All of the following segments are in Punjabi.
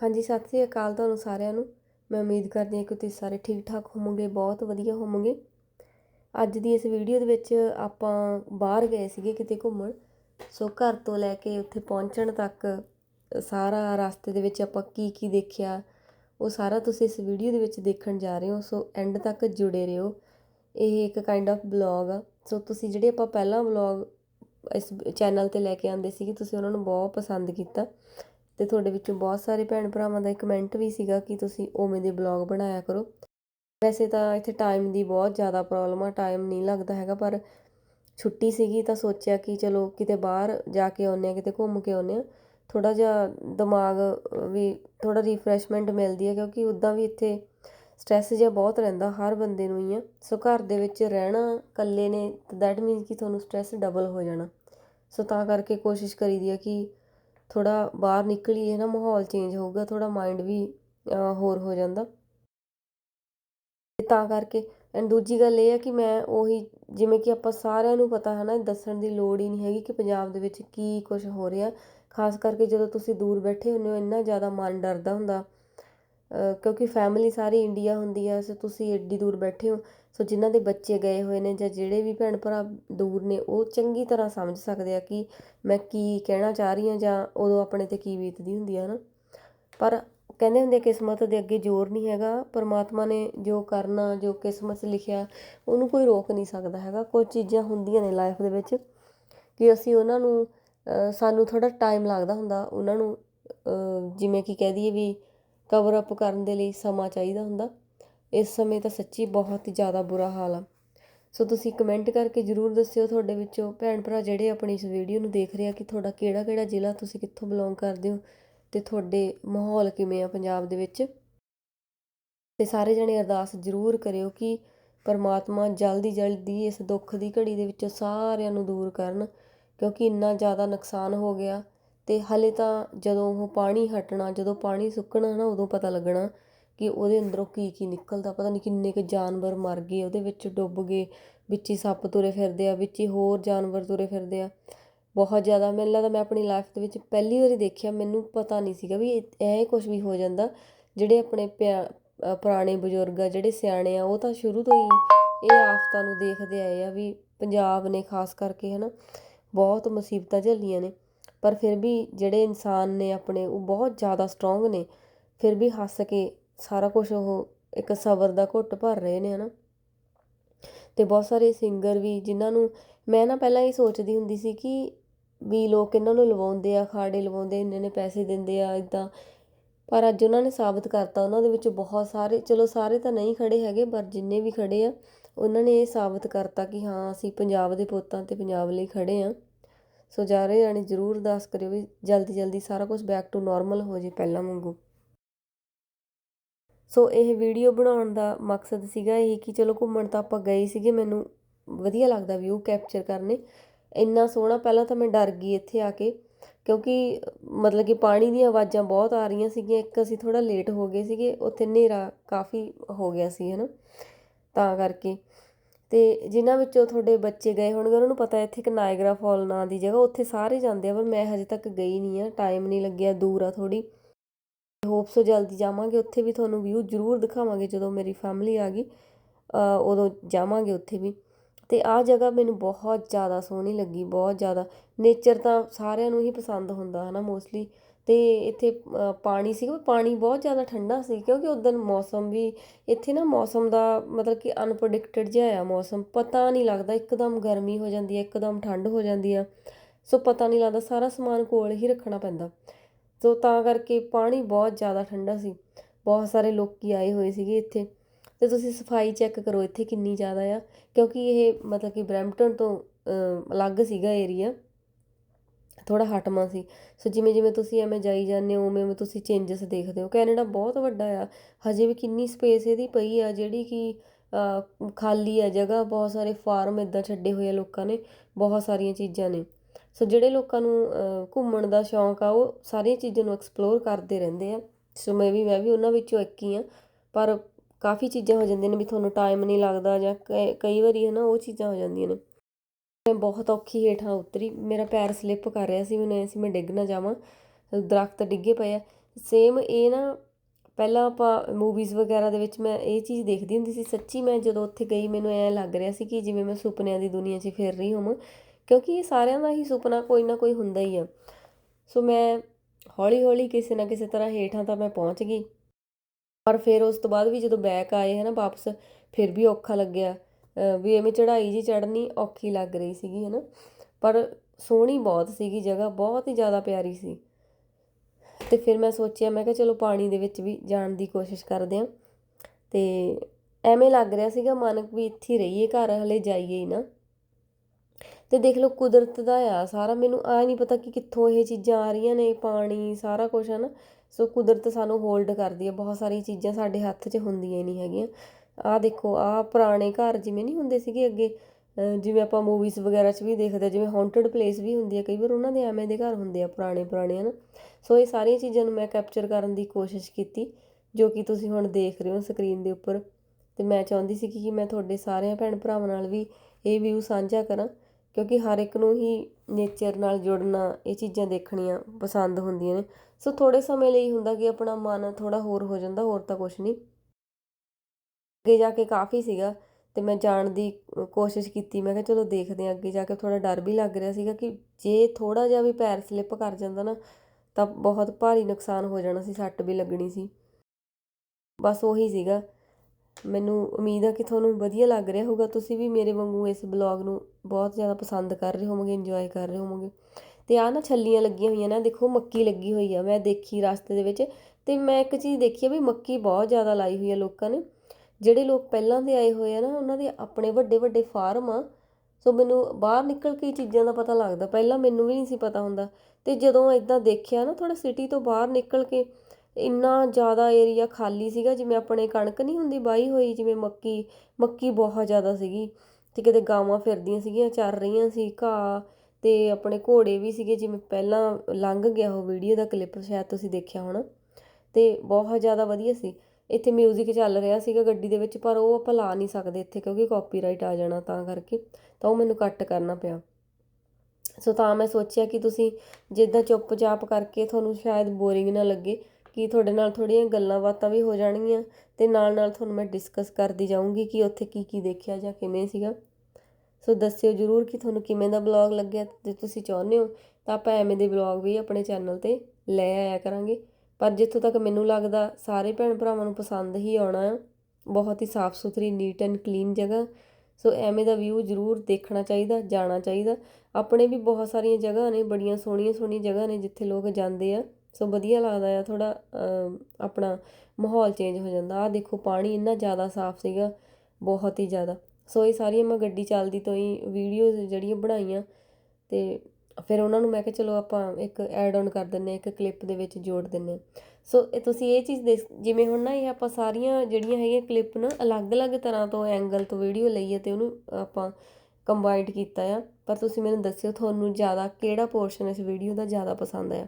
ਹਾਂਜੀ, ਸਤਿ ਸ੍ਰੀ ਅਕਾਲ ਤੁਹਾਨੂੰ ਸਾਰਿਆਂ ਨੂੰ। ਮੈਂ ਉਮੀਦ ਕਰਦੀ ਹਾਂ ਕਿ ਤੁਸੀਂ ਸਾਰੇ ਠੀਕ ਠਾਕ ਹੋਵੋਗੇ, ਬਹੁਤ ਵਧੀਆ ਹੋਵੋਗੇ। ਅੱਜ ਦੀ ਇਸ ਵੀਡੀਓ ਦੇ ਵਿੱਚ ਆਪਾਂ ਬਾਹਰ ਗਏ ਸੀਗੇ ਕਿਤੇ ਘੁੰਮਣ। ਸੋ ਘਰ ਤੋਂ ਲੈ ਕੇ ਉੱਥੇ ਪਹੁੰਚਣ ਤੱਕ ਸਾਰਾ ਰਸਤੇ ਦੇ ਵਿੱਚ ਆਪਾਂ ਕੀ ਕੀ ਦੇਖਿਆ, ਉਹ ਸਾਰਾ ਤੁਸੀਂ ਇਸ ਵੀਡੀਓ ਦੇ ਵਿੱਚ ਦੇਖਣ ਜਾ ਰਹੇ ਹੋ। ਸੋ ਐਂਡ ਤੱਕ ਜੁੜੇ ਰਹੋ। ਇਹ ਇੱਕ ਕਾਈਂਡ ਆਫ ਬਲੌਗ ਆ। ਸੋ ਤੁਸੀਂ ਜਿਹੜੇ ਆਪਾਂ ਪਹਿਲਾਂ ਬਲੌਗ ਇਸ ਚੈਨਲ ਤੇ ਲੈ ਕੇ ਆਂਦੇ ਸੀਗੇ, ਤੁਸੀਂ ਉਹਨਾਂ ਨੂੰ ਬਹੁਤ ਪਸੰਦ ਕੀਤਾ। ਤੇ ਤੁਹਾਡੇ ਵਿੱਚੋਂ ਬਹੁਤ ਸਾਰੇ ਭੈਣ ਭਰਾਵਾਂ ਦਾ ਕਮੈਂਟ ਵੀ ਸੀਗਾ ਕਿ ਤੁਸੀਂ ਉਵੇਂ ਦੇ ਬਲੌਗ ਬਣਾਇਆ ਕਰੋ। ਵੈਸੇ ਤਾਂ ਇੱਥੇ ਟਾਈਮ ਦੀ ਬਹੁਤ ਜ਼ਿਆਦਾ ਪ੍ਰੋਬਲਮ ਆ ਟਾਈਮ ਨਹੀਂ ਲੱਗਦਾ ਹੈਗਾ, ਪਰ ਛੁੱਟੀ ਸੀਗੀ ਤਾਂ ਸੋਚਿਆ ਕਿ ਚਲੋ ਕਿਤੇ ਬਾਹਰ ਜਾ ਕੇ ਆਉਂਦੇ ਆ ਕਿਤੇ ਘੁੰਮ ਕੇ ਆਉਂਦੇ ਆ ਥੋੜਾ ਜਿਹਾ ਦਿਮਾਗ ਵੀ ਥੋੜਾ ਰਿਫਰੈਸ਼ਮੈਂਟ ਮਿਲਦੀ ਹੈ, ਕਿਉਂਕਿ ਉਦਾਂ ਵੀ ਇੱਥੇ ਸਟ੍ਰੈਸ ਜਿਹਾ ਬਹੁਤ ਰਹਿੰਦਾ, ਹਰ ਬੰਦੇ ਨੂੰ ਹੀ ਆ। ਸੋ ਘਰ ਦੇ ਵਿੱਚ ਰਹਿਣਾ ਇਕੱਲੇ ਨੇ ਦੈਟ ਮੀਨਸ ਕਿ ਤੁਹਾਨੂੰ ਸਟ੍ਰੈਸ ਡਬਲ ਹੋ ਜਾਣਾ। ਸੋ ਤਾਂ ਕਰਕੇ ਕੋਸ਼ਿਸ਼ ਕਰੀਦੀ ਆ ਕਿ ਥੋੜ੍ਹਾ ਬਾਹਰ ਨਿਕਲੀਏ ਨਾ ਮਾਹੌਲ ਚੇਂਜ ਹੋਊਗਾ, ਥੋੜ੍ਹਾ ਮਾਈਂਡ ਵੀ ਹੋਰ ਹੋ ਜਾਂਦਾ। ਤਾਂ ਕਰਕੇ ਐਂਡ ਦੂਜੀ ਗੱਲ ਇਹ ਹੈ ਕਿ ਮੈਂ ਉਹੀ, ਜਿਵੇਂ ਕਿ ਆਪਾਂ ਸਾਰਿਆਂ ਨੂੰ ਪਤਾ ਹੈ ਨਾ, ਦੱਸਣ ਦੀ ਲੋੜ ਹੀ ਨਹੀਂ ਹੈਗੀ ਕਿ ਪੰਜਾਬ ਦੇ ਵਿੱਚ ਕੀ ਕੁਝ ਹੋ ਰਿਹਾ। ਖਾਸ ਕਰਕੇ ਜਦੋਂ ਤੁਸੀਂ ਦੂਰ ਬੈਠੇ ਹੁੰਦੇ ਹੋ, ਇੰਨਾ ਜ਼ਿਆਦਾ ਮਨ ਡਰਦਾ ਹੁੰਦਾ। ਕਿਉਂਕਿ ਫੈਮਿਲੀ ਸਾਰੀ ਇੰਡੀਆ ਹੁੰਦੀ ਆ, ਸੋ ਤੁਸੀਂ ਏਡੀ ਦੂਰ ਬੈਠੇ ਹੋ, ਸੋ ਜਿਨ੍ਹਾਂ ਦੇ ਬੱਚੇ ਗਏ ਹੋਏ ਨੇ ਜਾਂ ਜਿਹੜੇ ਵੀ ਭੈਣ ਭਰਾ ਦੂਰ ਨੇ, ਉਹ ਚੰਗੀ ਤਰ੍ਹਾਂ ਸਮਝ ਸਕਦੇ ਆ ਕਿ ਮੈਂ ਕੀ ਕਹਿਣਾ ਚਾਹ ਰਹੀ ਹਾਂ ਜਾਂ ਉਦੋਂ ਆਪਣੇ ਤੇ ਕੀ ਬੀਤਦੀ ਹੁੰਦੀ ਹੈ ਨਾ ਪਰ ਕਹਿੰਦੇ ਹੁੰਦੇ ਕਿਸਮਤ ਦੇ ਅੱਗੇ ਜ਼ੋਰ ਨਹੀਂ ਹੈਗਾ, ਪਰਮਾਤਮਾ ਨੇ ਜੋ ਕਰਨਾ, ਜੋ ਕਿਸਮਤ 'ਚ ਲਿਖਿਆ, ਉਹਨੂੰ ਕੋਈ ਰੋਕ ਨਹੀਂ ਸਕਦਾ ਹੈਗਾ, ਕੁਝ ਚੀਜ਼ਾਂ ਹੁੰਦੀਆਂ ਨੇ ਲਾਈਫ ਦੇ ਵਿੱਚ ਕਿ ਅਸੀਂ ਉਹਨਾਂ ਨੂੰ ਸਾਨੂੰ ਥੋੜਾ ਟਾਈਮ ਲੱਗਦਾ ਹੁੰਦਾ, ਉਹਨਾਂ ਨੂੰ ਜਿਵੇਂ ਕਿ ਕਹਿ ਦਈਏ ਵੀ ਕਵਰ ਅਪ ਕਰਨ ਦੇ ਲਈ ਸਮਾਂ ਚਾਹੀਦਾ ਹੁੰਦਾ। ਇਸ ਸਮੇਂ ਤਾਂ ਸੱਚੀ ਬਹੁਤ ਹੀ ਜ਼ਿਆਦਾ ਬੁਰਾ ਹਾਲ ਆ। ਸੋ ਤੁਸੀਂ ਕਮੈਂਟ ਕਰਕੇ ਜਰੂਰ ਦੱਸਿਓ ਤੁਹਾਡੇ ਵਿੱਚੋਂ, ਭੈਣ ਭਰਾ ਜਿਹੜੇ ਆਪਣੀ ਇਸ ਵੀਡੀਓ ਨੂੰ ਦੇਖ ਰਹੇ ਆ ਕਿ ਤੁਹਾਡਾ ਕਿਹੜਾ ਕਿਹੜਾ ਜ਼ਿਲ੍ਹਾ ਤੁਸੀਂ ਕਿੱਥੋਂ ਬਿਲੋਂਗ ਕਰਦੇ ਹੋ ਤੇ ਤੁਹਾਡੇ ਮਾਹੌਲ ਕਿਵੇਂ ਆ ਪੰਜਾਬ ਦੇ ਵਿੱਚ। ਤੇ ਸਾਰੇ ਜਣੇ ਅਰਦਾਸ ਜਰੂਰ ਕਰਿਓ ਕਿ ਪਰਮਾਤਮਾ ਜਲਦੀ ਜਲਦੀ ਇਸ ਦੁੱਖ ਦੀ ਘੜੀ ਦੇ ਵਿੱਚੋਂ ਸਾਰਿਆਂ ਨੂੰ ਦੂਰ ਕਰਨ, ਕਿਉਂਕਿ ਇੰਨਾ ਜ਼ਿਆਦਾ ਨੁਕਸਾਨ ਹੋ ਗਿਆ ਅਤੇ ਹਾਲੇ ਤਾਂ ਜਦੋਂ ਉਹ ਪਾਣੀ ਹਟਣਾ, ਜਦੋਂ ਪਾਣੀ ਸੁੱਕਣਾ ਨਾ ਉਦੋਂ ਪਤਾ ਲੱਗਣਾ ਕਿ ਉਹਦੇ ਅੰਦਰੋਂ ਕੀ ਕੀ ਨਿਕਲਦਾ। ਪਤਾ ਨਹੀਂ ਕਿੰਨੇ ਕੁ ਜਾਨਵਰ ਮਰ ਗਏ, ਉਹਦੇ ਵਿੱਚ ਡੁੱਬ ਗਏ, ਵਿੱਚ ਹੀ ਸੱਪ ਤੁਰੇ ਫਿਰਦੇ ਆ, ਵਿੱਚ ਹੀ ਹੋਰ ਜਾਨਵਰ ਤੁਰੇ ਫਿਰਦੇ ਆ। ਬਹੁਤ ਜ਼ਿਆਦਾ ਮੈਨੂੰ ਲੱਗਦਾ ਮੈਂ ਆਪਣੀ ਲਾਈਫ ਦੇ ਵਿੱਚ ਪਹਿਲੀ ਵਾਰੀ ਦੇਖਿਆ, ਮੈਨੂੰ ਪਤਾ ਨਹੀਂ ਸੀਗਾ ਵੀ ਇਹ ਕੁਝ ਵੀ ਹੋ ਜਾਂਦਾ। ਜਿਹੜੇ ਆਪਣੇ ਪਿਆ ਪੁਰਾਣੇ ਬਜ਼ੁਰਗ ਆ, ਜਿਹੜੇ ਸਿਆਣੇ ਆ, ਉਹ ਤਾਂ ਸ਼ੁਰੂ ਤੋਂ ਹੀ ਇਹ ਆਫਤਾਂ ਨੂੰ ਦੇਖਦੇ ਆਏ ਆ ਵੀ ਪੰਜਾਬ ਨੇ ਖਾਸ ਕਰਕੇ ਹਨਾ, ਬਹੁਤ ਮੁਸੀਬਤਾਂ ਝੱਲੀਆਂ ਨੇ। ਪਰ ਫਿਰ ਵੀ ਜਿਹੜੇ ਇਨਸਾਨ ਨੇ ਆਪਣੇ, ਉਹ ਬਹੁਤ ਜ਼ਿਆਦਾ ਸਟਰੋਂਗ ਨੇ, ਫਿਰ ਵੀ ਹੱਸ ਕੇ ਸਾਰਾ ਕੁਝ ਉਹ ਇੱਕ ਸਬਰ ਦਾ ਘੁੱਟ ਭਰ ਰਹੇ ਨੇ ਹੈ ਨਾ ਅਤੇ ਬਹੁਤ ਸਾਰੇ ਸਿੰਗਰ ਵੀ ਜਿਨ੍ਹਾਂ ਨੂੰ ਮੈਂ ਨਾ ਪਹਿਲਾਂ ਇਹ ਸੋਚਦੀ ਹੁੰਦੀ ਸੀ ਕਿ ਵੀ ਲੋਕ ਇਹਨਾਂ ਨੂੰ ਲਵਾਉਂਦੇ ਆ, ਖਾੜੇ ਲਵਾਉਂਦੇ, ਇੰਨੇ ਨੇ ਪੈਸੇ ਦਿੰਦੇ ਆ ਇਦਾਂ ਪਰ ਅੱਜ ਉਹਨਾਂ ਨੇ ਸਾਬਤ ਕਰਤਾ, ਉਹਨਾਂ ਦੇ ਵਿੱਚ ਬਹੁਤ ਸਾਰੇ, ਚਲੋ ਸਾਰੇ ਤਾਂ ਨਹੀਂ ਖੜੇ ਹੈਗੇ, ਪਰ ਜਿੰਨੇ ਵੀ ਖੜੇ ਆ, ਉਹਨਾਂ ਨੇ ਇਹ ਸਾਬਤ ਕਰਤਾ ਕਿ ਹਾਂ, ਅਸੀਂ ਪੰਜਾਬ ਦੇ ਪੁੱਤਾਂ ਤੇ ਪੰਜਾਬ ਲਈ ਖੜੇ ਆ। ਸੋ ਜਾ ਰਹੇ ਜਾਣੀ ਜ਼ਰੂਰ ਅਰਦਾਸ ਕਰਿਓ ਵੀ ਜਲਦੀ ਜਲਦੀ ਸਾਰਾ ਕੁਝ ਬੈਕ ਟੂ ਨਾਰਮਲ ਹੋ ਜੇ ਪਹਿਲਾਂ ਵਾਂਗੂ। ਸੋ ਇਹ ਵੀਡੀਓ ਬਣਾਉਣ ਦਾ ਮਕਸਦ ਸੀਗਾ ਇਹ ਕਿ ਚਲੋ ਘੁੰਮਣ ਤਾਂ ਆਪਾਂ ਗਏ ਸੀਗੇ, ਮੈਨੂੰ ਵਧੀਆ ਲੱਗਦਾ ਵਿਊ ਕੈਪਚਰ ਕਰਨੇ। ਇੰਨਾ ਸੋਹਣਾ, ਪਹਿਲਾਂ ਤਾਂ ਮੈਂ ਡਰ ਗਈ ਇੱਥੇ ਆ ਕੇ, ਕਿਉਂਕਿ ਮਤਲਬ ਕਿ ਪਾਣੀ ਦੀਆਂ ਆਵਾਜ਼ਾਂ ਬਹੁਤ ਆ ਰਹੀਆਂ ਸੀਗੀਆਂ, ਇੱਕ ਅਸੀਂ ਥੋੜਾ ਲੇਟ ਹੋ ਗਏ ਸੀਗੇ, ਉੱਥੇ ਹਨੇਰਾ ਕਾਫੀ ਹੋ ਗਿਆ ਸੀ, ਹਨਾ। ਤਾਂ ਕਰਕੇ। ਅਤੇ ਜਿਨ੍ਹਾਂ ਵਿੱਚੋਂ ਤੁਹਾਡੇ ਬੱਚੇ ਗਏ ਹੋਣਗੇ, ਉਹਨਾਂ ਨੂੰ ਪਤਾ ਇੱਥੇ ਇੱਕ ਨਾਇਗਰਾ ਫੋਲ ਨਾਂ ਦੀ ਜਗ੍ਹਾ, ਉੱਥੇ ਸਾਰੇ ਜਾਂਦੇ ਆ, ਪਰ ਮੈਂ ਹਜੇ ਤੱਕ ਗਈ ਨਹੀਂ ਹਾਂ ਟਾਈਮ ਨਹੀਂ ਲੱਗਿਆ, ਦੂਰ ਆ ਥੋੜ੍ਹੀ। ਹੋਪ ਸੋ ਜਲਦੀ ਜਾਵਾਂਗੇ, ਉੱਥੇ ਵੀ ਤੁਹਾਨੂੰ ਵਿਊ ਜ਼ਰੂਰ ਦਿਖਾਵਾਂਗੇ ਜਦੋਂ ਮੇਰੀ ਫੈਮਿਲੀ ਆ ਗਈ ਉਦੋਂ ਜਾਵਾਂਗੇ ਉੱਥੇ ਵੀ। ਅਤੇ ਆਹ ਜਗ੍ਹਾ ਮੈਨੂੰ ਬਹੁਤ ਜ਼ਿਆਦਾ ਸੋਹਣੀ ਲੱਗੀ, ਬਹੁਤ ਜ਼ਿਆਦਾ। ਨੇਚਰ ਤਾਂ ਸਾਰਿਆਂ ਨੂੰ ਹੀ ਪਸੰਦ ਹੁੰਦਾ ਹੈ ਨਾ ਮੋਸਟਲੀ ਅਤੇ ਇੱਥੇ ਪਾਣੀ ਸੀਗਾ ਪਾਣੀ ਬਹੁਤ ਜ਼ਿਆਦਾ ਠੰਡਾ ਸੀ, ਕਿਉਂਕਿ ਉੱਦਣ ਮੌਸਮ ਵੀ ਇੱਥੇ ਨਾ ਮੌਸਮ ਦਾ ਮਤਲਬ ਕਿ ਅਨਪ੍ਰਡਿਕਟਡ ਜਿਹਾ ਆ ਮੌਸਮ, ਪਤਾ ਨਹੀਂ ਲੱਗਦਾ, ਇੱਕਦਮ ਗਰਮੀ ਹੋ ਜਾਂਦੀ ਹੈ, ਇੱਕਦਮ ਠੰਡ ਹੋ ਜਾਂਦੀ ਆ, ਸੋ ਪਤਾ ਨਹੀਂ ਲੱਗਦਾ, ਸਾਰਾ ਸਮਾਨ ਕੋਲ ਹੀ ਰੱਖਣਾ ਪੈਂਦਾ। ਸੋ ਤਾਂ ਕਰਕੇ ਪਾਣੀ ਬਹੁਤ ਜ਼ਿਆਦਾ ਠੰਡਾ ਸੀ, ਬਹੁਤ ਸਾਰੇ ਲੋਕੀ ਆਏ ਹੋਏ ਸੀਗੇ ਇੱਥੇ, ਤੇ ਤੁਸੀਂ ਸਫ਼ਾਈ ਚੈੱਕ ਕਰੋ ਇੱਥੇ ਕਿੰਨੀ ਜ਼ਿਆਦਾ ਆ, ਕਿਉਂਕਿ ਇਹ ਮਤਲਬ ਕਿ ਬਰੈਂਪਟਨ ਤੋਂ ਅਲੱਗ ਸੀਗਾ ਏਰੀਆ। ਥੋੜ੍ਹਾ ਹਟਵਾਂ ਸੀ। ਸੋ ਜਿਵੇਂ ਜਿਵੇਂ ਤੁਸੀਂ ਐਵੇਂ ਜਾਈ ਜਾਂਦੇ ਹੋ, ਉਵੇਂ ਉਵੇਂ ਤੁਸੀਂ ਚੇਂਜਸ ਦੇਖਦੇ ਹੋ। ਕੈਨੇਡਾ ਬਹੁਤ ਵੱਡਾ ਆ। ਹਜੇ ਵੀ ਕਿੰਨੀ ਸਪੇਸ ਇਹਦੀ ਪਈ ਆ, ਜਿਹੜੀ ਕਿ ਖਾਲੀ ਆ ਜਗ੍ਹਾ। ਬਹੁਤ ਸਾਰੇ ਫਾਰਮ ਇਦਾਂ ਛੱਡੇ ਹੋਏ ਆ ਲੋਕਾਂ ਨੇ। ਬਹੁਤ ਸਾਰੀਆਂ ਚੀਜ਼ਾਂ ਨੇ। ਸੋ ਜਿਹੜੇ ਲੋਕਾਂ ਨੂੰ ਘੁੰਮਣ ਦਾ ਸ਼ੌਂਕ ਆ, ਉਹ ਸਾਰੀਆਂ ਚੀਜ਼ਾਂ ਨੂੰ ਐਕਸਪਲੋਰ ਕਰਦੇ ਰਹਿੰਦੇ ਆ। ਸੋ ਮੈਂ ਵੀ ਮੈਂ ਵੀ ਉਹਨਾਂ ਵਿੱਚੋਂ ਇੱਕ ਹੀ ਆ। ਪਰ ਕਾਫੀ ਚੀਜ਼ਾਂ ਹੋ ਜਾਂਦੀਆਂ ਨੇ ਵੀ ਤੁਹਾਨੂੰ ਟਾਈਮ ਨਹੀਂ ਲੱਗਦਾ ਜਾਂ ਕਈ ਵਾਰੀ ਹੈ ਨਾ ਉਹ ਚੀਜ਼ਾਂ ਹੋ ਜਾਂਦੀਆਂ ਨੇ। ਮੈਂ ਬਹੁਤ ਔਖੀ ਹੇਠਾਂ ਉਤਰੀ। ਮੇਰਾ ਪੈਰ ਸਲਿੱਪ ਕਰ ਰਿਹਾ ਸੀ, ਮੈਨੂੰ ਐਂ ਸੀ ਮੈਂ ਡਿੱਗ ਨਾ ਜਾਵਾਂ। ਦਰਖਤ ਡਿੱਗੇ ਪਏ ਆ। ਸੇਮ ਇਹ ਨਾ, ਪਹਿਲਾਂ ਆਪਾਂ ਮੂਵੀਜ਼ ਵਗੈਰਾ ਦੇ ਵਿੱਚ ਮੈਂ ਇਹ ਚੀਜ਼ ਦੇਖਦੀ ਹੁੰਦੀ ਸੀ। ਸੱਚੀ ਮੈਂ ਜਦੋਂ ਉੱਥੇ ਗਈ, ਮੈਨੂੰ ਐਂ ਲੱਗ ਰਿਹਾ ਸੀ ਕਿ ਜਿਵੇਂ ਮੈਂ ਸੁਪਨਿਆਂ ਦੀ ਦੁਨੀਆ 'ਚ ਫਿਰ ਰਹੀ ਹੋਵਾਂ। ਕਿਉਂਕਿ ਇਹ ਸਾਰਿਆਂ ਦਾ ਹੀ ਸੁਪਨਾ ਕੋਈ ਨਾ ਕੋਈ ਹੁੰਦਾ ਹੀ ਆ। ਸੋ ਮੈਂ ਹੌਲੀ ਹੌਲੀ ਕਿਸੇ ਨਾ ਕਿਸੇ ਤਰ੍ਹਾਂ ਹੇਠਾਂ ਤਾਂ ਮੈਂ ਪਹੁੰਚ ਗਈ। ਪਰ ਫਿਰ ਉਸ ਤੋਂ ਬਾਅਦ ਵੀ ਜਦੋਂ ਬੈਕ ਆਏ ਹੈ ਨਾ ਵਾਪਸ, ਫਿਰ ਵੀ ਔਖਾ ਲੱਗਿਆ। ਵੀ ਐਵੇਂ ਚੜ੍ਹਾਈ ਜੀ ਚੜ੍ਹਨੀ ਔਖੀ ਲੱਗ ਰਹੀ ਸੀਗੀ ਹੈ ਨਾ ਪਰ ਸੋਹਣੀ ਬਹੁਤ ਸੀਗੀ ਜਗ੍ਹਾ, ਬਹੁਤ ਹੀ ਜ਼ਿਆਦਾ ਪਿਆਰੀ ਸੀ। ਅਤੇ ਫਿਰ ਮੈਂ ਸੋਚਿਆ, ਮੈਂ ਕਿਹਾ ਚਲੋ ਪਾਣੀ ਦੇ ਵਿੱਚ ਵੀ ਜਾਣ ਦੀ ਕੋਸ਼ਿਸ਼ ਕਰਦੇ ਹਾਂ ਤੇ ਐਵੇਂ ਲੱਗ ਰਿਹਾ ਸੀਗਾ ਮਨ ਵੀ ਇੱਥੇ ਹੀ ਰਹੀਏ, ਘਰ ਹਲੇ ਜਾਈਏ ਹੀ ਨਾ। ਤੇ ਦੇਖ ਲਓ ਕੁਦਰਤ ਦਾ ਆ ਸਾਰਾ, ਮੈਨੂੰ ਆ ਨਹੀਂ ਪਤਾ ਕਿ ਕਿੱਥੋਂ ਇਹ ਚੀਜ਼ਾਂ ਆ ਰਹੀਆਂ ਨੇ, ਪਾਣੀ, ਸਾਰਾ ਕੁਝ ਹੈ ਨਾ ਸੋ ਕੁਦਰਤ ਸਾਨੂੰ ਹੋਲਡ ਕਰਦੀ ਹੈ ਬਹੁਤ ਸਾਰੀਆਂ ਚੀਜ਼ਾਂ ਸਾਡੇ ਹੱਥ 'ਚ ਹੁੰਦੀਆਂ ਨਹੀਂ ਹੈਗੀਆਂ। ਆਹ ਦੇਖੋ ਆਹ ਪੁਰਾਣੇ ਘਰ ਜਿਵੇਂ ਨਹੀਂ ਹੁੰਦੇ ਸੀਗੇ ਅੱਗੇ? ਜਿਵੇਂ ਆਪਾਂ ਮੂਵੀਜ਼ ਵਗੈਰਾ 'ਚ ਵੀ ਦੇਖਦੇ ਹਾਂ, ਜਿਵੇਂ ਹੌਂਟਡ ਪਲੇਸ ਵੀ ਹੁੰਦੀ ਹੈ ਕਈ ਵਾਰ ਉਹਨਾਂ ਦੇ ਐਵੇਂ ਦੇ ਘਰ ਹੁੰਦੇ ਆ ਪੁਰਾਣੇ ਪੁਰਾਣੇ ਹਨ? ਸੋ ਇਹ ਸਾਰੀਆਂ ਚੀਜ਼ਾਂ ਨੂੰ ਮੈਂ ਕੈਪਚਰ ਕਰਨ ਦੀ ਕੋਸ਼ਿਸ਼ ਕੀਤੀ ਜੋ ਕਿ ਤੁਸੀਂ ਹੁਣ ਦੇਖ ਰਹੇ ਹੋ ਸਕਰੀਨ ਦੇ ਉੱਪਰ। ਤੇ ਮੈਂ ਚਾਹੁੰਦੀ ਸੀ ਕਿ ਮੈਂ ਤੁਹਾਡੇ ਸਾਰਿਆਂ ਭੈਣ ਭਰਾਵਾਂ ਨਾਲ ਵੀ ਇਹ ਵਿਊ ਸਾਂਝਾ ਕਰਾਂ ਕਿਉਂਕਿ ਹਰ ਇੱਕ ਨੂੰ ਹੀ ਨੇਚਰ ਨਾਲ ਜੁੜਨਾ ਇਹ ਚੀਜ਼ਾਂ ਦੇਖਣੀਆਂ ਪਸੰਦ ਹੁੰਦੀਆਂ ਨੇ। ਸੋ ਥੋੜੇ ਸਮੇਂ ਲਈ ਹੁੰਦਾ ਕਿ ਆਪਣਾ ਮਨ ਥੋੜਾ ਹੋਰ ਹੋ ਜਾਂਦਾ ਹੋਰ ਤਾਂ ਕੁਝ ਨਹੀਂ। ਅੱਗੇ ਜਾ ਕੇ ਕਾਫੀ ਸੀਗਾ ਅਤੇ ਮੈਂ ਜਾਣ ਦੀ ਕੋਸ਼ਿਸ਼ ਕੀਤੀ। ਮੈਂ ਕਿਹਾ ਚਲੋ ਦੇਖਦੇ ਹਾਂ ਅੱਗੇ ਜਾ ਕੇ। ਥੋੜ੍ਹਾ ਡਰ ਵੀ ਲੱਗ ਰਿਹਾ ਸੀਗਾ ਕਿ ਜੇ ਥੋੜ੍ਹਾ ਜਿਹਾ ਵੀ ਪੈਰ ਸਲਿੱਪ ਕਰ ਜਾਂਦਾ ਨਾ, ਤਾਂ ਬਹੁਤ ਭਾਰੀ ਨੁਕਸਾਨ ਹੋ ਜਾਣਾ ਸੀ, ਸੱਟ ਵੀ ਲੱਗਣੀ ਸੀ। ਬਸ ਉਹੀ ਸੀਗਾ। ਮੈਨੂੰ ਉਮੀਦ ਆ ਕਿ ਤੁਹਾਨੂੰ ਵਧੀਆ ਲੱਗ ਰਿਹਾ ਹੋਊਗਾ। ਤੁਸੀਂ ਵੀ ਮੇਰੇ ਵਾਂਗੂ ਇਸ ਬਲੌਗ ਨੂੰ ਬਹੁਤ ਜ਼ਿਆਦਾ ਪਸੰਦ ਕਰ ਰਹੇ ਹੋਵੋਗੇ ਇੰਜੋਏ ਕਰ ਰਹੇ ਹੋਵੋਗੇ। ਤੇ ਆ ਨਾ ਛੱਲੀਆਂ ਲੱਗੀਆਂ ਹੋਈਆਂ ਨਾ ਦੇਖੋ ਮੱਕੀ ਲੱਗੀ ਹੋਈ ਆ। ਮੈਂ ਦੇਖੀ ਰਸਤੇ ਦੇ ਵਿੱਚ ਤੇ ਮੈਂ ਇੱਕ ਚੀਜ਼ ਦੇਖੀ ਆ ਵੀ ਮੱਕੀ ਬਹੁਤ ਜ਼ਿਆਦਾ ਲਾਈ ਹੋਈ ਆ ਲੋਕਾਂ ਨੇ। ਜਿਹੜੇ ਲੋਕ ਪਹਿਲਾਂ ਦੇ ਆਏ ਹੋਏ ਆ ਨਾ, ਉਹਨਾਂ ਦੇ ਆਪਣੇ ਵੱਡੇ ਵੱਡੇ ਫਾਰਮ ਆ। ਸੋ ਮੈਨੂੰ ਬਾਹਰ ਨਿਕਲ ਕੇ ਚੀਜ਼ਾਂ ਦਾ ਪਤਾ ਲੱਗਦਾ। ਪਹਿਲਾਂ ਮੈਨੂੰ ਵੀ ਨਹੀਂ ਸੀ ਪਤਾ ਹੁੰਦਾ। ਅਤੇ ਜਦੋਂ ਇੱਦਾਂ ਦੇਖਿਆ ਨਾ, ਥੋੜ੍ਹਾ ਸਿਟੀ ਤੋਂ ਬਾਹਰ ਨਿਕਲ ਕੇ ਇੰਨਾ ਜ਼ਿਆਦਾ ਏਰੀਆ ਖਾਲੀ ਸੀਗਾ, ਜਿਵੇਂ ਆਪਣੇ ਕਣਕ ਨਹੀਂ ਹੁੰਦੀ ਬਾਈ ਹੋਈ, ਜਿਵੇਂ ਮੱਕੀ ਮੱਕੀ ਬਹੁਤ ਜ਼ਿਆਦਾ ਸੀਗੀ। ਅਤੇ ਕਿਤੇ ਗਾਵਾਂ ਫਿਰਦੀਆਂ ਸੀਗੀਆਂ, ਚਰ ਰਹੀਆਂ ਸੀ, ਘਾਹ ਅਤੇ ਆਪਣੇ ਘੋੜੇ ਵੀ ਸੀਗੇ, ਜਿਵੇਂ ਪਹਿਲਾਂ ਲੰਘ ਗਿਆ ਉਹ ਵੀਡੀਓ ਦਾ ਕਲਿੱਪ ਸ਼ਾਇਦ ਤੁਸੀਂ ਦੇਖਿਆ ਹੋਣਾ। ਅਤੇ ਬਹੁਤ ਜ਼ਿਆਦਾ ਵਧੀਆ ਸੀ। ਇੱਥੇ 뮤직 ਚੱਲ ਰਿਹਾ ਸੀਗਾ ਗੱਡੀ ਦੇ ਵਿੱਚ, ਪਰ ਉਹ ਆਪਾਂ ਲਾ ਨਹੀਂ ਸਕਦੇ ਇੱਥੇ ਕਿਉਂਕਿ ਕਾਪੀਰਾਈਟ ਆ ਜਾਣਾ ਤਾਂ ਕਰਕੇ, ਤਾਂ ਉਹ ਮੈਨੂੰ ਕੱਟ ਕਰਨਾ ਪਿਆ। ਸੋ ਤਾਂ ਮੈਂ ਸੋਚਿਆ ਕਿ ਤੁਸੀਂ ਜਿੱਦਾਂ ਚੁੱਪਚਾਪ ਕਰਕੇ ਤੁਹਾਨੂੰ ਸ਼ਾਇਦ ਬੋਰਿੰਗ ਨਾ ਲੱਗੇ, ਕਿ ਤੁਹਾਡੇ ਨਾਲ ਥੋੜ੍ਹੀਆਂ ਗੱਲਾਂ ਬਾਤਾਂ ਵੀ ਹੋ ਜਾਣਗੀਆਂ, ਤੇ ਨਾਲ ਨਾਲ ਤੁਹਾਨੂੰ ਮੈਂ ਡਿਸਕਸ ਕਰਦੀ ਜਾਊਂਗੀ ਕਿ ਉੱਥੇ ਕੀ ਕੀ ਦੇਖਿਆ ਜਾਂ ਕਿਵੇਂ ਸੀਗਾ। ਸੋ ਦੱਸਿਓ ਜਰੂਰ ਕਿ ਤੁਹਾਨੂੰ ਕਿਵੇਂ ਦਾ ਬਲੌਗ ਲੱਗਿਆ, ਜੇ ਤੁਸੀਂ ਚਾਹੁੰਦੇ ਹੋ ਤਾਂ ਆਪਾਂ ਐਵੇਂ ਦੇ ਬਲੌਗ ਵੀ ਆਪਣੇ ਚੈਨਲ ਤੇ ਲੈ ਆਇਆ ਕਰਾਂਗੇ। ਪਰ ਜਿੱਥੋਂ ਤੱਕ ਮੈਨੂੰ ਲੱਗਦਾ, ਸਾਰੇ ਭੈਣ ਭਰਾਵਾਂ ਨੂੰ ਪਸੰਦ ਹੀ ਆਉਣਾ ਆ ਬਹੁਤ ਹੀ ਸਾਫ਼ ਸੁਥਰੀ ਨੀਟ ਐਂਡ ਕਲੀਨ ਜਗ੍ਹਾ। ਸੋ ਐਵੇਂ ਦਾ ਵਿਊ ਜ਼ਰੂਰ ਦੇਖਣਾ ਚਾਹੀਦਾ, ਜਾਣਾ ਚਾਹੀਦਾ। ਆਪਣੇ ਵੀ ਬਹੁਤ ਸਾਰੀਆਂ ਜਗ੍ਹਾ ਨੇ, ਬੜੀਆਂ ਸੋਹਣੀਆਂ ਸੋਹਣੀਆਂ ਜਗ੍ਹਾ ਨੇ ਜਿੱਥੇ ਲੋਕ ਜਾਂਦੇ ਆ। ਸੋ ਵਧੀਆ ਲੱਗਦਾ ਆ ਥੋੜਾ ਆਪਣਾ ਮਾਹੌਲ ਚੇਂਜ ਹੋ ਜਾਂਦਾ। ਆ ਦੇਖੋ, ਪਾਣੀ ਇੰਨਾ ਜ਼ਿਆਦਾ ਸਾਫ਼ ਸੀਗਾ, ਬਹੁਤ ਹੀ ਜ਼ਿਆਦਾ। ਸੋ ਇਹ ਸਾਰੀਆਂ ਮੈਂ ਗੱਡੀ ਚੱਲਦੀ ਤੋਂ ਹੀ ਵੀਡੀਓਜ਼ ਜਿਹੜੀਆਂ ਬਣਾਈਆਂ, ਤੇ ਫਿਰ ਉਹਨਾਂ ਨੂੰ ਮੈਂ ਕਿਹਾ, ਚਲੋ ਆਪਾਂ ਇੱਕ ਐਡ ਔਨ ਕਰ ਦਿੰਨੇ ਇੱਕ ਕਲਿੱਪ ਦੇ ਵਿੱਚ ਜੋੜ ਦਿੰਨੇ ਸੋ ਇਹ ਤੁਸੀਂ ਇਹ ਚੀਜ਼ ਦੇਖ, ਜਿਵੇਂ ਹੁਣ ਨਾ ਇਹ ਆਪਾਂ ਸਾਰੀਆਂ ਜਿਹੜੀਆਂ ਹੈਗੀਆਂ ਕਲਿੱਪ ਨਾ ਅਲੱਗ-ਅਲੱਗ ਤਰ੍ਹਾਂ ਤੋਂ ਐਂਗਲ ਤੋਂ ਵੀਡੀਓ ਲਈ ਹੈ ਤੇ ਉਹਨੂੰ ਆਪਾਂ ਕੰਬਾਈਨਡ ਕੀਤਾ ਆ। ਪਰ ਤੁਸੀਂ ਮੈਨੂੰ ਦੱਸਿਓ ਤੁਹਾਨੂੰ ਜ਼ਿਆਦਾ ਕਿਹੜਾ ਪੋਰਸ਼ਨ ਇਸ ਵੀਡੀਓ ਦਾ ਜ਼ਿਆਦਾ ਪਸੰਦ ਆਇਆ?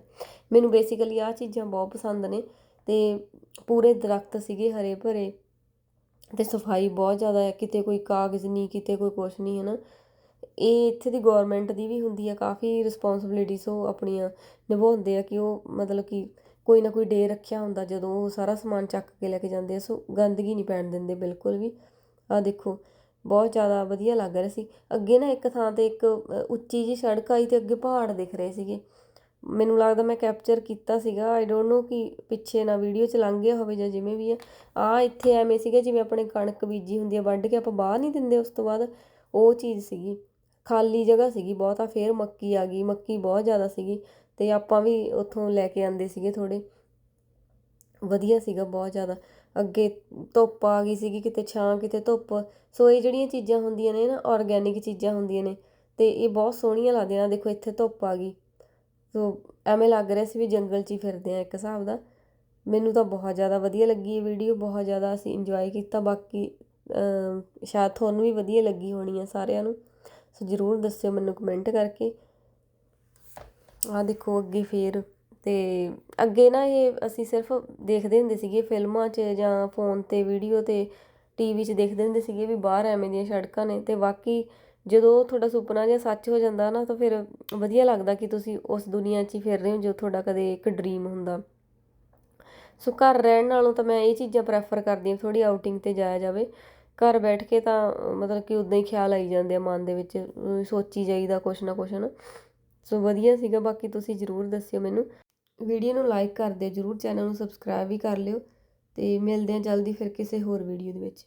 ਮੈਨੂੰ ਬੇਸਿਕਲੀ ਆਹ ਚੀਜ਼ਾਂ ਬਹੁਤ ਪਸੰਦ ਨੇ ਤੇ ਪੂਰੇ ਦਰਖਤ ਸੀਗੇ ਹਰੇ ਭਰੇ ਤੇ ਸਫ਼ਾਈ ਬਹੁਤ ਜ਼ਿਆਦਾ ਹੈ ਕਿਤੇ ਕੋਈ ਕਾਗਜ਼ ਨਹੀਂ, ਕਿਤੇ ਕੋਈ ਕੁਛ ਨਹੀਂ ਹੈ ਨਾ ਇਹ ਇੱਥੇ ਦੀ ਗੌਰਮੈਂਟ ਦੀ ਵੀ ਹੁੰਦੀ ਆ, ਕਾਫੀ ਰਿਸਪੌਂਸਿਬਿਲਿਟੀਜ਼ ਉਹ ਆਪਣੀਆਂ ਨਿਭਾਉਂਦੇ ਆ ਕਿ ਉਹ ਮਤਲਬ ਕਿ ਕੋਈ ਨਾ ਕੋਈ ਡੇ ਰੱਖਿਆ ਹੁੰਦਾ, ਜਦੋਂ ਉਹ ਸਾਰਾ ਸਮਾਨ ਚੱਕ ਕੇ ਲੈ ਕੇ ਜਾਂਦੇ ਆ, ਸੋ ਗੰਦਗੀ ਨਹੀਂ ਪੈਣ ਦਿੰਦੇ ਬਿਲਕੁਲ ਵੀ। ਆ ਦੇਖੋ, ਬਹੁਤ ਜ਼ਿਆਦਾ ਵਧੀਆ ਲੱਗ ਰਿਹਾ ਸੀ। ਅੱਗੇ ਨਾ ਇੱਕ ਥਾਂ ਤੇ ਇੱਕ ਉੱਚੀ ਜੀ ਸੜਕ ਆਈ ਤੇ ਅੱਗੇ ਪਹਾੜ ਦਿਖ ਰਹੇ ਸੀਗੇ। ਮੈਨੂੰ ਲੱਗਦਾ ਮੈਂ ਕੈਪਚਰ ਕੀਤਾ ਸੀਗਾ ਆਈ ਡੋਨਟ ਨੋ ਕਿ ਪਿੱਛੇ ਨਾ ਵੀਡੀਓ ਚ ਲੰਘ ਗਿਆ ਹੋਵੇ ਜਾਂ ਜਿਵੇਂ ਵੀ ਆ। ਆ ਇੱਥੇ ਐਵੇਂ ਸੀਗਾ ਜਿਵੇਂ ਆਪਣੇ ਕਣਕ ਬੀਜੀ ਹੁੰਦੀ ਆ, ਵੱਢ ਕੇ ਆਪਾਂ ਬਾਹਰ ਨਹੀਂ ਦਿੰਦੇ ਉਸ ਤੋਂ ਬਾਅਦ। ਉਹ ਚੀਜ਼ ਸੀਗੀ। ਖਾਲੀ ਜਗ੍ਹਾ ਸੀਗੀ ਬਹੁਤ, ਆ ਫੇਰ ਮੱਕੀ ਆ ਗਈ, ਮੱਕੀ ਬਹੁਤ ਜ਼ਿਆਦਾ ਸੀਗੀ ਅਤੇ ਆਪਾਂ ਵੀ ਉੱਥੋਂ ਲੈ ਕੇ ਆਉਂਦੇ ਸੀਗੇ ਥੋੜ੍ਹੇ। ਵਧੀਆ ਸੀਗਾ ਬਹੁਤ ਜ਼ਿਆਦਾ। ਅੱਗੇ ਧੁੱਪ ਆ ਗਈ ਸੀਗੀ, ਕਿਤੇ ਛਾਂ, ਕਿਤੇ ਧੁੱਪ। ਸੋ ਇਹ ਜਿਹੜੀਆਂ ਚੀਜ਼ਾਂ ਹੁੰਦੀਆਂ ਨੇ ਨਾ ਆਰਗੈਨਿਕ ਚੀਜ਼ਾਂ ਹੁੰਦੀਆਂ ਨੇ ਤੇ ਇਹ ਬਹੁਤ ਸੋਹਣੀਆਂ ਲੱਗਦੀਆਂ ਦੇਖੋ, ਇੱਥੇ ਧੁੱਪ ਆ ਗਈ। ਸੋ ਐਵੇਂ ਲੱਗ ਰਿਹਾ ਸੀ ਵੀ ਜੰਗਲ 'ਚ ਹੀ ਫਿਰਦੇ ਆ ਇੱਕ ਹਿਸਾਬ ਦਾ। ਮੈਨੂੰ ਤਾਂ ਬਹੁਤ ਜ਼ਿਆਦਾ ਵਧੀਆ ਲੱਗੀ ਇਹ ਵੀਡੀਓ ਬਹੁਤ ਜ਼ਿਆਦਾ ਅਸੀਂ ਇੰਜੋਏ ਕੀਤਾ। ਬਾਕੀ ਸ਼ਾਇਦ ਤੁਹਾਨੂੰ ਵੀ ਵਧੀਆ ਲੱਗੀ ਹੋਣੀ ਆ ਸਾਰਿਆਂ ਨੂੰ। ਸੋ ਜ਼ਰੂਰ ਦੱਸਿਓ ਮੈਨੂੰ ਕਮੈਂਟ ਕਰਕੇ। ਆ ਦੇਖੋ ਅੱਗੇ ਫੇਰ ਤੇ ਅੱਗੇ ਨਾ ਇਹ ਅਸੀਂ ਸਿਰਫ ਦੇਖਦੇ ਹੁੰਦੇ ਸੀਗੇ ਫਿਲਮਾਂ 'ਚ ਜਾਂ ਫੋਨ ਤੇ ਵੀਡੀਓ ਤੇ ਟੀਵੀ 'ਚ ਦੇਖਦੇ ਹੁੰਦੇ ਸੀਗੇ ਵੀ ਬਾਹਰ ਐਵੇਂ ਦੀਆਂ ਸੜਕਾਂ ਨੇ ਤੇ ਵਾਕਈ ਜਦੋਂ ਤੁਹਾਡਾ ਸੁਪਨਾ ਜਿਹਾ ਸੱਚ ਹੋ ਜਾਂਦਾ ਨਾ ਤਾਂ ਫਿਰ ਵਧੀਆ ਲੱਗਦਾ ਕਿ ਤੁਸੀਂ ਉਸ ਦੁਨੀਆ 'ਚ ਹੀ ਫਿਰ ਰਹੇ ਹੋ ਜੋ ਤੁਹਾਡਾ ਕਦੇ ਇੱਕ ਡ੍ਰੀਮ ਹੁੰਦਾ। ਸੋ ਘਰ ਰਹਿਣ ਨਾਲੋਂ ਤਾਂ ਮੈਂ ਇਹ ਚੀਜ਼ਾਂ ਪ੍ਰੈਫਰ ਕਰਦੀ ਹਾਂ ਥੋੜੀ ਆਊਟਿੰਗ ਤੇ ਜਾਇਆ ਜਾਵੇ। ਘਰ ਬੈਠ ਕੇ ਤਾਂ ਮਤਲਬ ਕਿ ਉੱਦਾਂ ਹੀ ਖਿਆਲ ਆਈ ਜਾਂਦੇ ਆ ਮਨ ਦੇ ਵਿੱਚ ਸੋਚੀ ਜਾਈਦਾ ਕੁਛ ਨਾ ਕੁਛ ਹੈ ਨਾ ਸੋ ਵਧੀਆ ਸੀਗਾ, ਬਾਕੀ ਤੁਸੀਂ ਜਰੂਰ ਦੱਸਿਓ ਮੈਨੂੰ। ਵੀਡੀਓ ਨੂੰ ਲਾਈਕ ਕਰ ਦਿਓ, ਜਰੂਰ ਚੈਨਲ ਨੂੰ ਸਬਸਕ੍ਰਾਈਬ ਵੀ ਕਰ ਲਿਓ। ਅਤੇ ਮਿਲਦੇ ਹਾਂ ਜਲਦੀ ਫਿਰ ਕਿਸੇ ਹੋਰ ਵੀਡੀਓ ਦੇ ਵਿੱਚ।